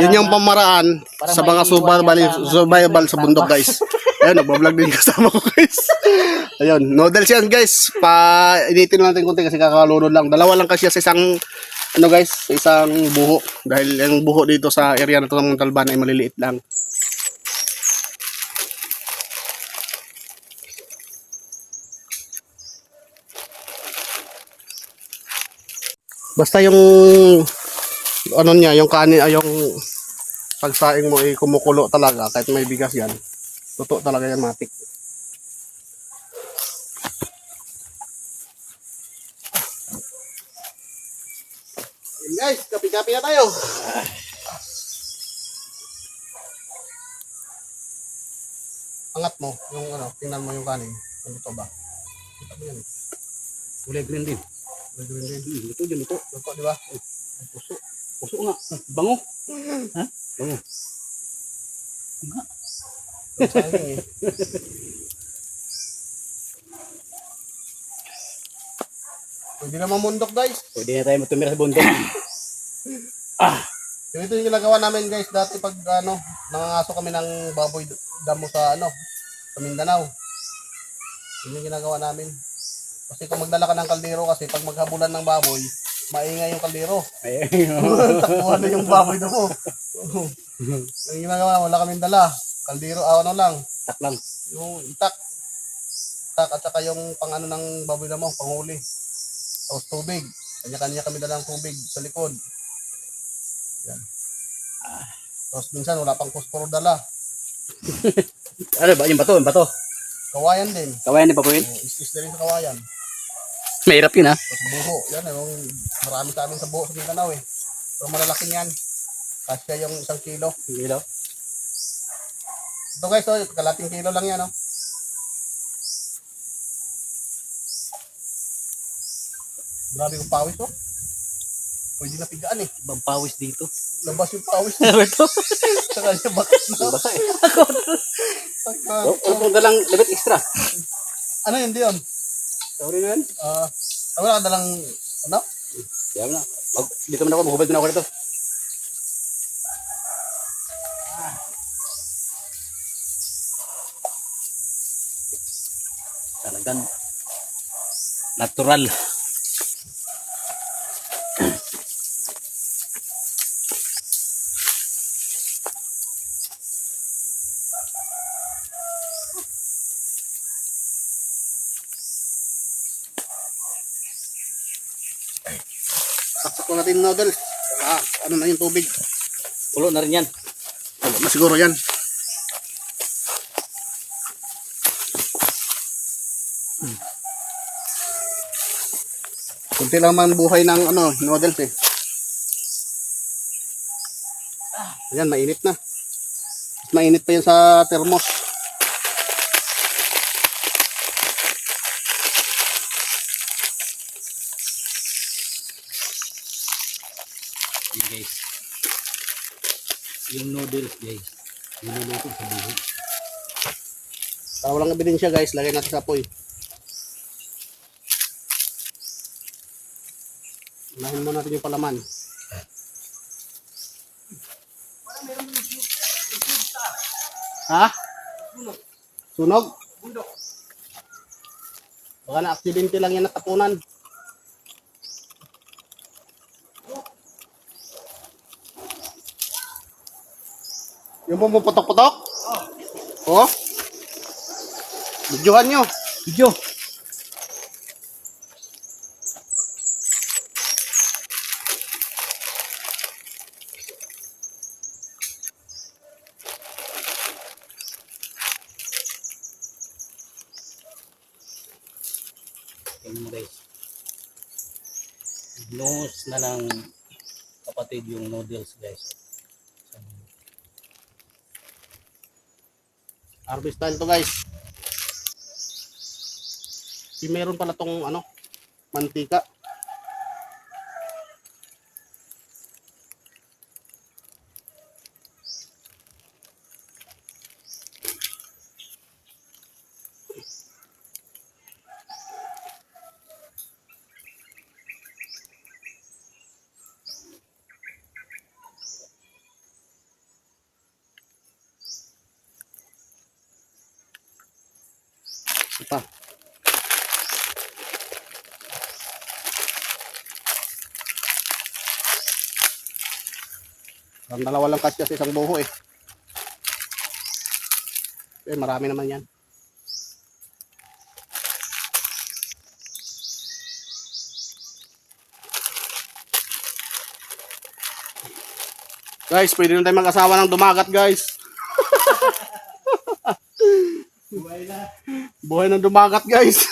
Yun yung pamaraan Para sa mga survival, survival sa bundok guys. Ayun, nagbablog din kasama ko guys. Ayun, noodles yan guys. Pa initin natin konti kasi kakalunod lang. Dalawa lang kasi sa isang ano guys, sa isang buho. Dahil yung buho dito sa area na ito ng Montalban ay maliliit lang. Basta yung ano niya, yung kanin ay yung pagsaing mo ay kumukulo talaga kahit may bigas yan. Totoo talaga yan matik. Yun guys, kapi-kapi na tayo. Angat mo, yung ano, tingnan mo yung kanin. Ano to ba? Kita mo yan. Kulay green din. May green din. Hmm, Luto dyan, luto. Luto, di ba? Puso. Puso nga. Bango. Ha? Bango. Eh. Pwede na mamundok guys. Pwede na tayo matumira sa bundok. Ganito yung ginagawa namin guys dati pag ano, nangangaso kami ng baboy damo sa ano, sa Mindanao. Yun yung ginagawa namin. Kasi kung magdala ka ng kaldero kasi pag maghabulan ng baboy, maingay yung kaldero. Ay, Takbuhan na yung baboy na mo. yung ginagawa, wala kaming dala. Kaldero, ah, ano lang, tak lang. yung itak. Itak at saka yung pang ano ng baboy na mo, panghuli. Tapos tubig. Kanya-kanya kami dalang tubig sa likod. Yan. Tapos minsan wala pang kusporo dala. Ano ba? Yung bato, yung bato. Kawayan din. Kawayan din pa po yun. Is-is na rin sa kawayan. Mahirap yun ha. Tapos buho. Yan, yung marami sa amin sa buho sa Mindanao eh. Pero malalaki yan. Kasya yung isang kilo. Daw. Ito guys, oh, kalating kilo lang yan. Oh. Grabe yung pawis oh. Pwede na pigaan eh. Ibang pawis dito. Labas yung pawis. Ito? Saka niya bakit na. Basa eh. Saka, Oh, oh, oh, dalang libet extra. ano yun, Dion? Sorry na yan. Ah, wala ka dalang, ano? Diyan na. Mag, dito man ako, maghubad na ako dito. Talagang natural. Saksak ko natin yung noodles. Ah, ano na yung tubig. Ulo na rin yan. Na siguro yan. Kunti lang man buhay ng ano, noodles eh. Ayan, mainit na. Mainit pa yan sa thermos. Yun guys. Yung noodles guys. Niluluto sa buho. Para walang ebidensya guys, lagay natin sa apoy. Unahin mo natin yung palaman. Ha? Sunog? Baka na aksidente lang yan natapunan. Yung pumuputok-putok? Oh. Videohan nyo. Video! Mo guys. Nose na ng kapatid yung noodles guys. Harvest style to guys. Si meron pala tong ano, mantika. Ito pa. Parang dalawa lang kasi sa isang buho eh. Eh, marami naman yan. Guys, pwede na tayo mag-asawa ng dumagat, guys. Buhay na. Buhay ng dumagat, guys.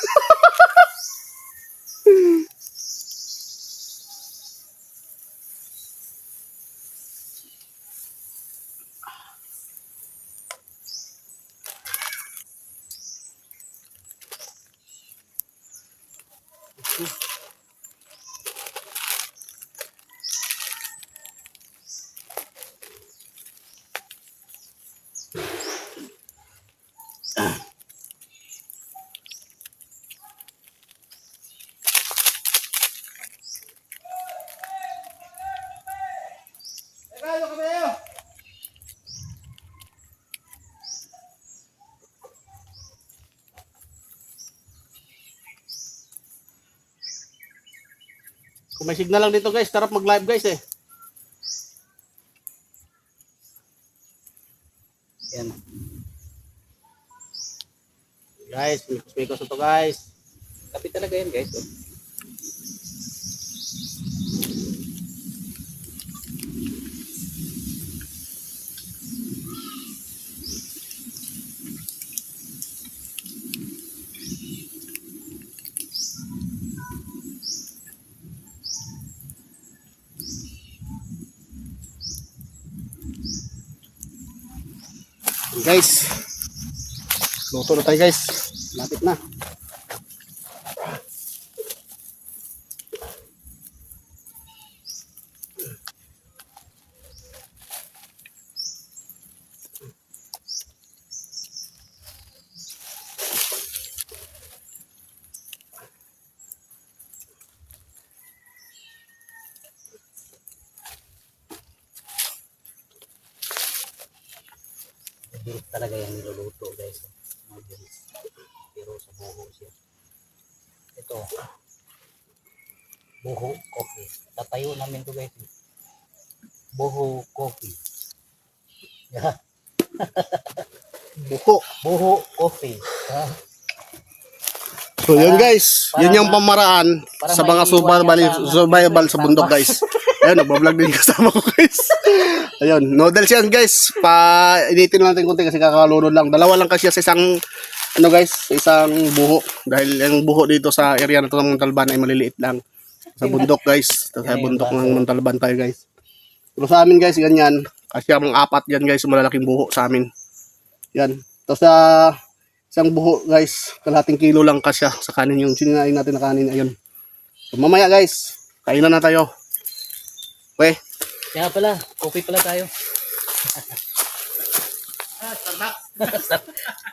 Kung may signal lang dito, guys, tarap mag-live, guys, eh. Yan. Guys, mikos-mikos ito, guys. Kapit talaga yan guys. Oh. Guys, luto na tayo, guys. Lapit na. Mabilis talaga yan niluluto guys. Mabilis. Pero sa buho siya. Ito. Buho coffee. Tatayo namin to guys. Buho coffee. Yeah. Buko. Buho coffee. Ah, So yun guys, para yun yung ma- pamaraan para sa mga survival, survival sa bundok guys. Ayun, nagbablog din kasama ko guys. Ayun, noodles yan guys. Pa initin lang natin konti kasi kakalunod lang. Dalawa lang kasi sa isang ano guys, sa isang buho. Dahil yung buho dito sa area na to ng Montalban ay maliliit lang. Sa bundok guys. Sa bundok ng Montalban tayo guys. Pero sa amin guys, ganyan. Kasi ang apat yan guys, malalaking buho sa amin. Yan. Tapos sa isang buho guys, kalahating kilo lang kasya sa kanin yung sininain natin na kanin. Ayun. So, mamaya guys, kainan na tayo. Okay. Kaya pala, coffee pala tayo.